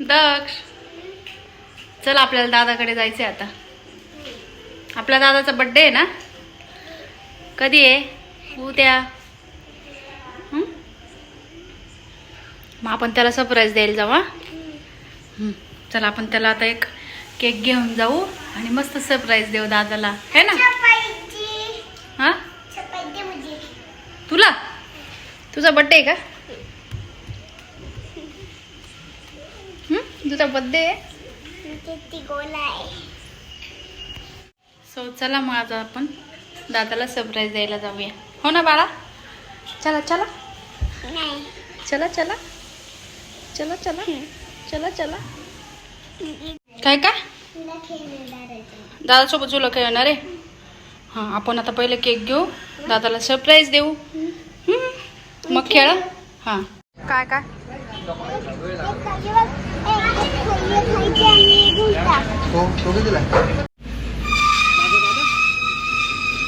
दक्ष. चल आपल्याला दादाकडे जायचंय आता. आपल्या दादाचा बड्डे आहे ना? कधी आहे? उद्या? मग आपण त्याला सरप्राईज द्यायला जाऊ हा? हं. चला आपण त्याला आता एक केक घेऊन जाऊ आणि मस्त सरप्राईज देऊ दादाला. है ना? हा? तुला? तुझा बड्डे आहे का? तुझा बड्डे आहे? सो चला मग आज आपण दादाला सरप्राईज द्यायला जाऊया. हो ना बाळा? चला चला. चला चला. चला चला. चला चला. काय का दादासोबत तुला काय येणार आहे? हां आपण आता पहिले केक घेऊ. दादाला सरप्राईज देऊ. मग खेळा. हां. काय काय? तो तो कितीला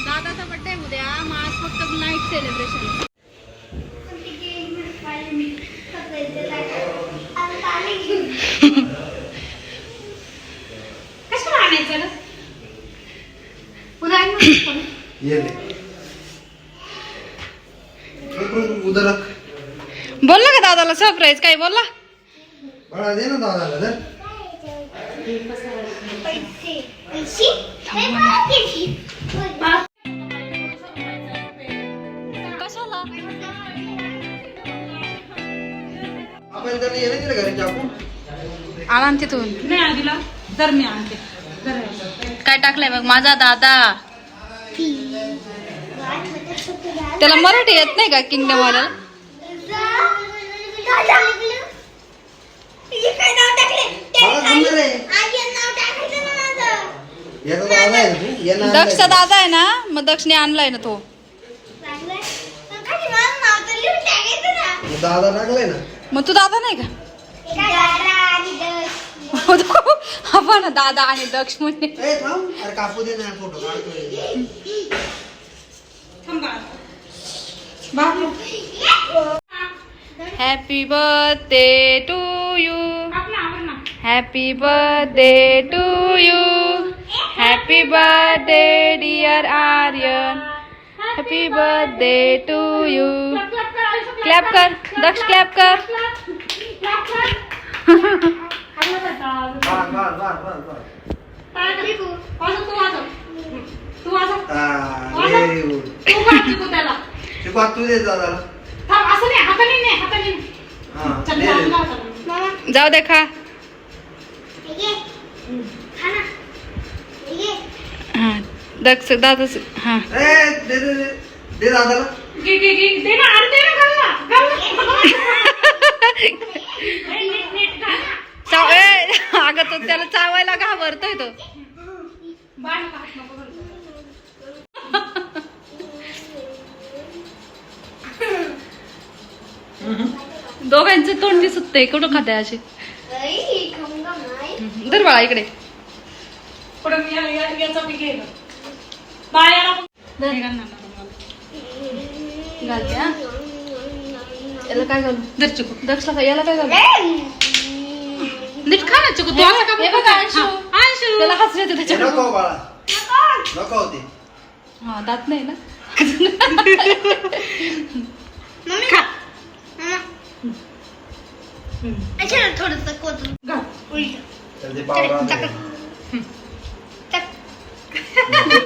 दादाचा बड्डे उद्या मग आज फक्त नाईट सेलिब्रेशन आणायचं रख बोलला का दादाला? सरप्राईज काय बोलला? दे ना दादाला आला आणते तू. नाही आधीला मी आणते. काय टाकलंय बघ माझा दादा. त्याला मराठी येत नाही का किंगडम वाला याचा दादा आहे ना तू? याला दक्षचा दादा आहे ना मग दक्षने आणलाय ना तो. दादा टाकलाय ना. मग तू दादा नाही का? हो तो. आपण दादा आणि दक्ष म्हणजे. ए थांब. अरे कापू दे ना फोटो काढतोय. थांबा बाबू happy birthday to you Happy birthday to you. Happy birthday, dear Aryan. Happy birthday to you. Clap कर दक्ष clap कर जाऊ देखा दे दे दे दे. दे ना दे ना तो त्याला चावायला घाबरतोय तो. दोघांचं तोंड दिसत ते कुठं खाते असे? धर बाळा इकडे. मी या- या- याचं मी हे. घालते हा. याला काय घालू? धर चिकू. दक्षला काय याला काय घालू? नीट खा ना चिकू. तू असं का हे बघा, अंशू. हा, अंशू. त्याला हसू येते हे त्याच्याकडे नको बाळा. नको होते. हा दात नाही ना? खा. थोडस कोतून घाल. उलट. ਜਲਦੀ ਪਾਵਰਾਂ ਦੇ ਚੱਕ। ਚੱਕ।